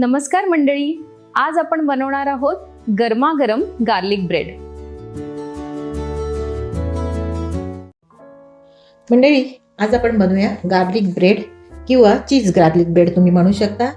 नमस्कार मंडळी. आज आपण बनवणार आहोत गरमागरम गार्लिक ब्रेड मंडळी आज आपण बनवूया गार्लिक ब्रेड किंवा चीज गार्लिक ब्रेड तुम्ही म्हणू शकता.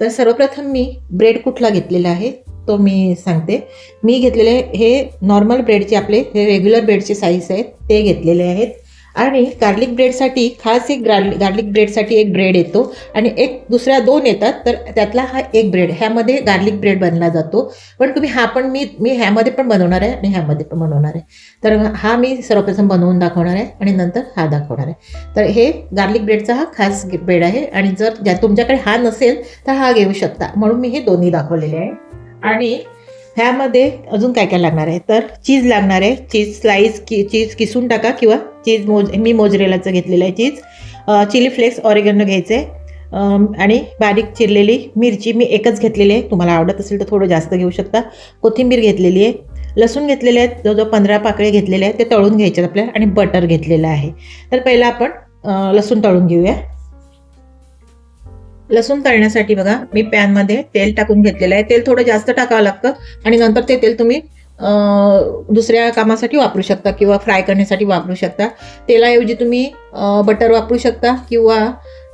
तर सर्वप्रथम मी ब्रेड कुठला घेतलेला आहे तो मी सांगते. मी घेतलेले हे नॉर्मल ब्रेडचे आपले हे रेग्युलर ब्रेडचे साईज आहेत ते घेतलेले आहेत. आणि गार्लिक ब्रेडसाठी खास एक गार्लिक गार्लिक ब्रेडसाठी एक ब्रेड येतो. आणि एक दुसऱ्या दोन येतात तर त्यातला हा एक ब्रेड ह्यामध्ये गार्लिक ब्रेड बनला जातो. पण तुम्ही हा पण मी मी ह्यामध्ये पण बनवणार आहे आणि ह्यामध्ये पण बनवणार आहे. तर हा मी सर्वप्रथम बनवून दाखवणार आहे आणि नंतर हा दाखवणार आहे. तर हे गार्लिक ब्रेडचा हा खास ब्रेड आहे. आणि जर ज्या तुमच्याकडे हा नसेल तर हा घेऊ शकता. म्हणून मी हे दोन्ही दाखवलेले आहे. आणि ह्यामध्ये अजून काय काय लागणार आहे? तर चीज लागणार आहे. चीज स्लाईस की चीज किसून टाका किंवा चीज मोज मी मोजरेलाचं घेतलेलं आहे चीज. चिली फ्लेक्स ऑरिगॅनो घ्यायचं. आहे आणि बारीक चिरलेली मिरची मी एकच घेतलेली आहे. तुम्हाला आवडत असेल तर थोडं जास्त घेऊ शकता. कोथिंबीर घेतलेली आहे. लसूण घेतलेले आहेत. जवळजवळ पंधरा पाकळे घेतलेले आहेत. ते तळून घ्यायचे आहेत आपल्याला. आणि बटर घेतलेलं आहे. तर पहिला आपण लसूण तळून घेऊया. लसूण तळण्यासाठी बघा मी पॅनमध्ये तेल टाकून घेतलेलं आहे. तेल थोडं जास्त टाकावं लागतं. आणि नंतर ते तेल तुम्ही दुसऱ्या कामासाठी वापरू शकता किंवा फ्राय करण्यासाठी वापरू शकता. तेलाऐवजी तुम्ही बटर वापरू शकता किंवा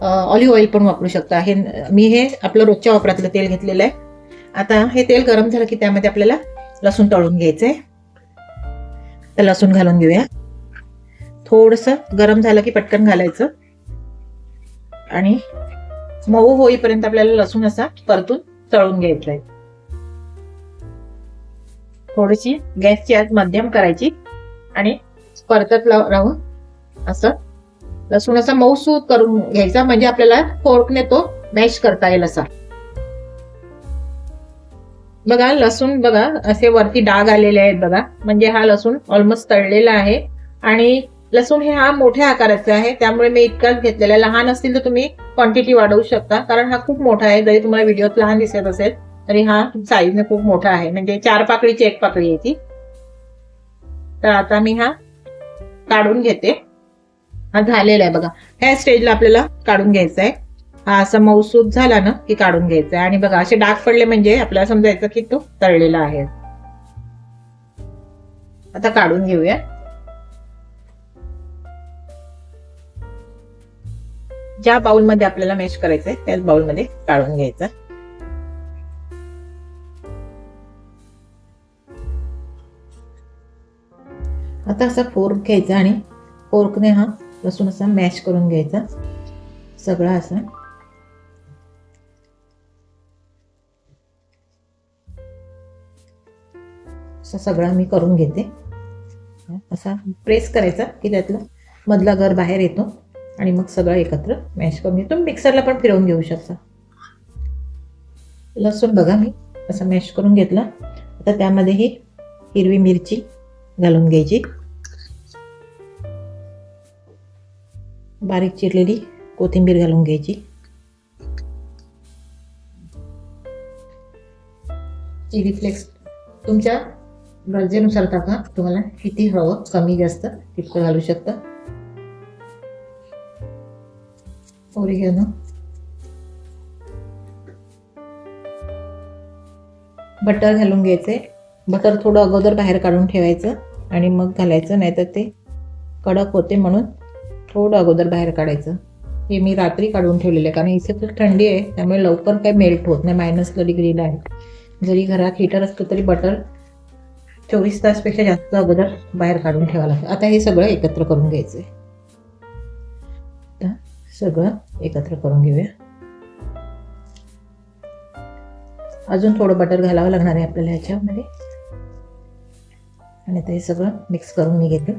ऑलिव्ह ऑइल पण वापरू शकता. हे मी हे आपलं रोजच्या वापरातलं तेल घेतलेलं आहे. आता हे तेल गरम झालं की त्यामध्ये आपल्याला लसूण तळून घ्यायचं आहे तर लसूण घालून घेऊया. थोडंसं गरम झालं की पटकन घालायचं. आणि मऊ होईपर्यंत आपल्याला लसूण असा परतून तळून घ्यायचा आहे. थोडीशी गॅसची आज मध्यम करायची आणि परतत राहून असं लसूण असा मऊसूत करून घ्यायचा. म्हणजे आपल्याला फोर्कने तो मॅश करता येईल असा. बघा लसूण बघा असे वरती डाग आलेले आहेत बघा. म्हणजे हा लसूण ऑलमोस्ट तळलेला आहे. आणि लसूण हे हा मोठ्या आकाराचा आहे. त्यामुळे मी इतकाच घेतलेला लहान असतील तर तुम्ही क्वांटिटी वाढवू शकता. कारण हा खूप मोठा आहे. जरी तुम्हाला व्हिडिओत लहान दिसत असेल तरी हा साईजने खूप मोठा आहे. म्हणजे चार पाकळीची एक पाकळी आहे ती. तर आता मी हा काढून घेते. हा झालेला आहे बघा. ह्या स्टेजला आपल्याला काढून घ्यायचा आहे हा असा मऊसूद झाला ना की काढून घ्यायचा आहे आणि बघा असे डाग पडले म्हणजे आपल्याला समजायचं की तो तळलेला आहे. आता काढून घेऊया. ज्या बाउलमध्ये आपल्याला मॅश करायचं आहे त्याच बाउलमध्ये काढून घ्यायचा. आता असा फोर्क घ्यायचा आणि फोर्कने हा लसूण असा मॅश करून घ्यायचा. सगळा असा. असा सगळा मी करून घेते. असा प्रेस करायचा की त्यातला मधला घर बाहेर येतो आणि मग सगळं एकत्र मॅश करून घेतो. मिक्सरला पण फिरवून घेऊ शकता. लसूण बघा मी असं मॅश करून घेतला. आता त्यामध्ये ही हिरवी मिरची घालून घ्यायची. बारीक चिरलेली कोथिंबीर घालून घ्यायची. चिली फ्लेक्स तुमच्या गरजेनुसार टाका. तुम्हाला किती हवं कमी जास्त तितकं घालू शकता. ओरिगॅनो बटर घालून घ्यायचे. बटर थोडं अगोदर बाहेर काढून ठेवायचं आणि मग घालायचं नाहीतर ते कडक होते म्हणून थोडं अगोदर बाहेर काढायचं. हे मी रात्री काढून ठेवलेलं आहे कारण इथे खूप थंडी आहे त्यामुळे लवकर काही मेल्ट होत नाही मायनसला डिग्रीला आहे. जरी घरात हिटर असलं तरी बटर चोवीस तासपेक्षा जास्त अगोदर बाहेर काढून ठेवावं लागतं. आता हे सगळं एकत्र करून घ्यायचं आहे आता सगळं एकत्र करून घेऊया. अजून थोडं बटर घालावं लागणार आहे आपल्याला ह्याच्यामध्ये. आणि आता हे सगळं मिक्स करून मी घेते.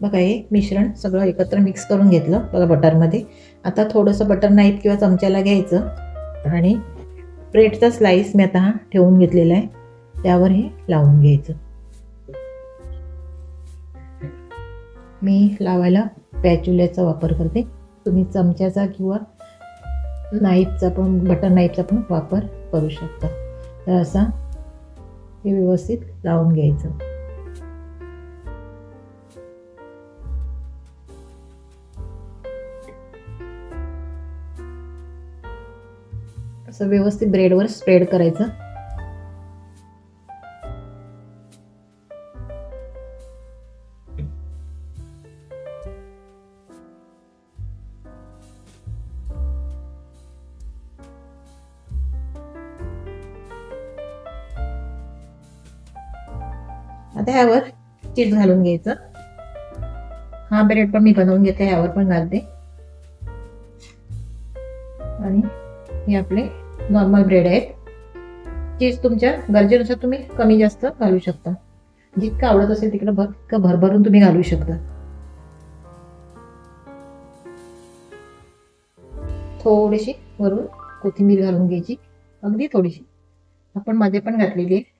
बघा हे मिश्रण सगळं एकत्र मिक्स करून घेतलं बघा बटरमध्ये. आता थोडंसं बटर नाईफ किंवा चमच्याला घ्यायचं आणि ब्रेडचा स्लाईस मी आता हा ठेवून घेतलेला आहे. त्यावर हे लावून घ्यायचं. मी लावायला पॅच्युल्याचा वापर करते. तुम्ही चमच्याचा किंवा नाईफचा पण बटर नाईफचा पण वापर करू शकता. तर असा हे व्यवस्थित लावून घ्यायचं. असं व्यवस्थित ब्रेडवर स्प्रेड करायचं. आता ह्यावर चीज घालून घ्यायचं. हा ब्रेड पण मी बनवून घेते ह्यावर पण घालते. आणि हे आपले नॉर्मल ब्रेड आहेत. चीज तुमच्या गरजेनुसार तुम्ही कमी जास्त घालू शकता. जितकं आवडत असेल तिकडं भर भरभरून तुम्ही घालू शकता. थोडीशी वरून कोथिंबीर घालून घ्यायची. अगदी थोडीशी. आपण मध्ये पण घातलेली आहे.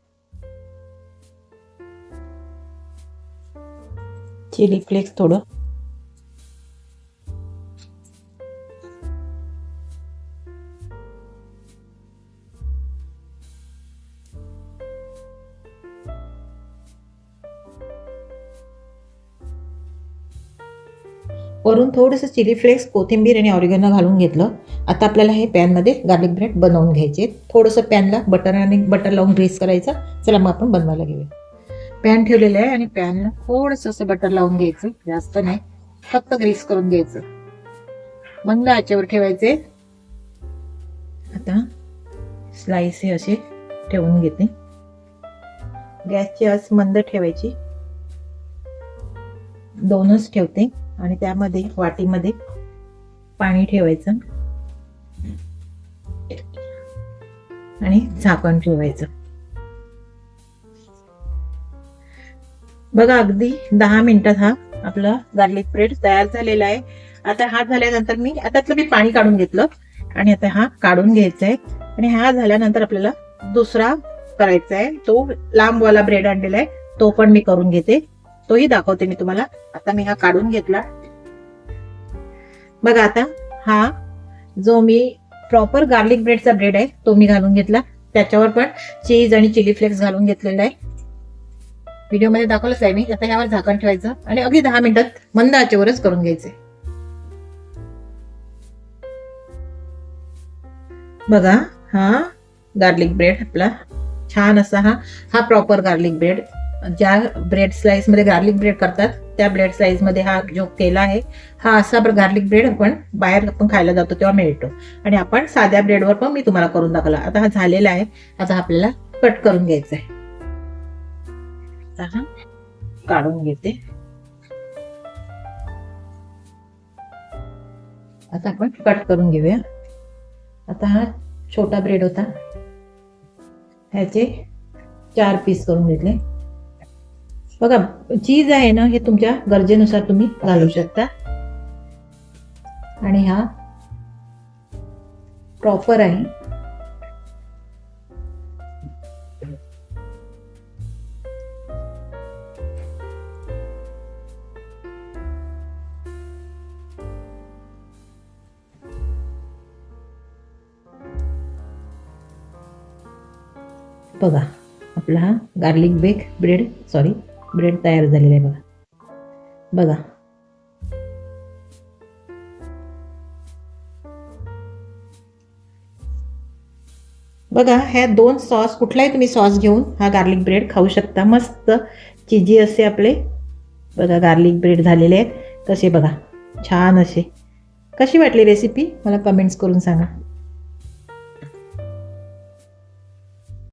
चिली फ्लेक्स थोडं. वरून थोडंसं चिली फ्लेक्स कोथिंबीर आणि ऑरिगॅनो घालून घेतलं. आता आपल्याला हे पॅनमध्ये गार्लिक ब्रेड बनवून घ्यायचे थोडंसं पॅनला बटर आणि बटर लावून ग्रेस करायचं. चला मग आपण बनवायला घेऊया. पॅन ठेवलेलं आहे आणि पॅनला थोडस असं बटर लावून घ्यायचं. जास्त नाही. फक्त ग्रीस करून घ्यायचं. मंद आचेवर ठेवायचे. आता स्लाइस हे असे ठेवून घेते. गॅसची आस मंद ठेवायची. दोनच ठेवते आणि त्यामध्ये वाटीमध्ये पाणी ठेवायचं. आणि झाकण ठेवायचं. बघा अगदी दहा मिनिटात हा आपला गार्लिक ब्रेड तयार झालेला आहे. आता हा झाल्यानंतर मी आता मी पाणी काढून घेतलं आणि आता हा काढून घ्यायचा आहे आणि हा झाल्यानंतर आपल्याला दुसरा करायचा आहे तो लांबवाला ब्रेड आणलेला आहे. तो पण मी करून घेते. तोही दाखवते मी तुम्हाला. आता मी हा काढून घेतला. बघा आता हा जो मी प्रॉपर गार्लिक ब्रेडचा ब्रेड आहे तो मी घालून घेतला. त्याच्यावर पण चीज आणि चिली फ्लेक्स घालून घेतलेला आहे. व्हिडिओमध्ये दाखवलंच आहे मी. आता ह्यावर झाकण ठेवायचं आणि अगदी दहा मिनिटात मंद आचेवरच करून घ्यायचे. बघा हा गार्लिक ब्रेड आपला. छान असा हा हा प्रॉपर गार्लिक ब्रेड ज्या ब्रेड स्लाइसमध्ये गार्लिक ब्रेड करतात त्या ब्रेड स्लाइसमध्ये हा जो केला आहे हा असा गार्लिक ब्रेड आपण बाहेर आपण खायला जातो तेव्हा मिळतो. आणि आपण साध्या ब्रेडवर पण मी तुम्हाला करून दाखवला. आता हा झालेला आहे. आता हा आपल्याला कट करून घ्यायचा आहे आता हा काढून घेते. आता आपण कट करून घेऊया. आता हा छोटा ब्रेड होता. ह्याचे चार पीस करून घेतले. बघा चीज आहे ना हे तुमच्या गरजेनुसार तुम्ही घालू शकता. आणि हा प्रॉपर आहे. बघा आपला हा garlic bake bread sorry bread तयार झालेला आहे बघा. बघा. बघा ह्या दोन सॉस कुठलाही तुम्ही सॉस घेऊन हा गार्लिक ब्रेड खाऊ शकता. मस्त चिजी असे आपले बघा गार्लिक ब्रेड झालेले आहेत. कसे बघा छान असे. कशी वाटली रेसिपी मला कमेंट्स करून सांगा.